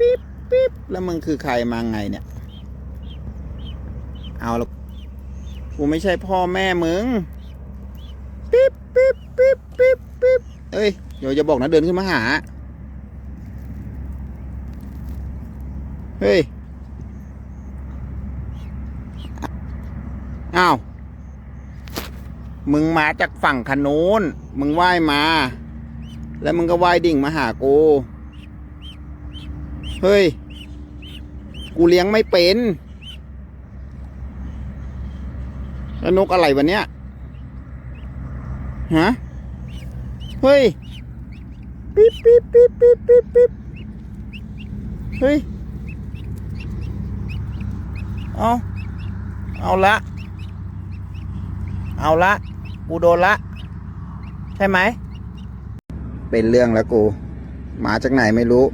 ปิ๊บปิ๊บแล้วมึงคือใครมาไงเนี่ย เอาละกูไม่ใช่พ่อแม่มึงปิ๊บปิ๊บปิ๊บปิ๊บปิ๊บเอ้ยเดี๋ยวจะบอกนะเดินขึ้นมาหา เฮ้ย อ้าว มึงมาจากฝั่งขนูนมึงว่ายมา แล้วมึงก็ว่ายดิ่งมาหากู เฮ้ย กูเลี้ยงไม่เป็นแล้วนกอะไรวะเนี่ยฮะ เฮ้ย ปิ๊บปิ๊บปิ๊บปิ๊บปิ๊บปิ๊บเฮ้ย เอา เอาละ เอาละ กูโดนละ ใช่ไหม เป็นเรื่องแล้วกู หมาจากไหนไม่รู้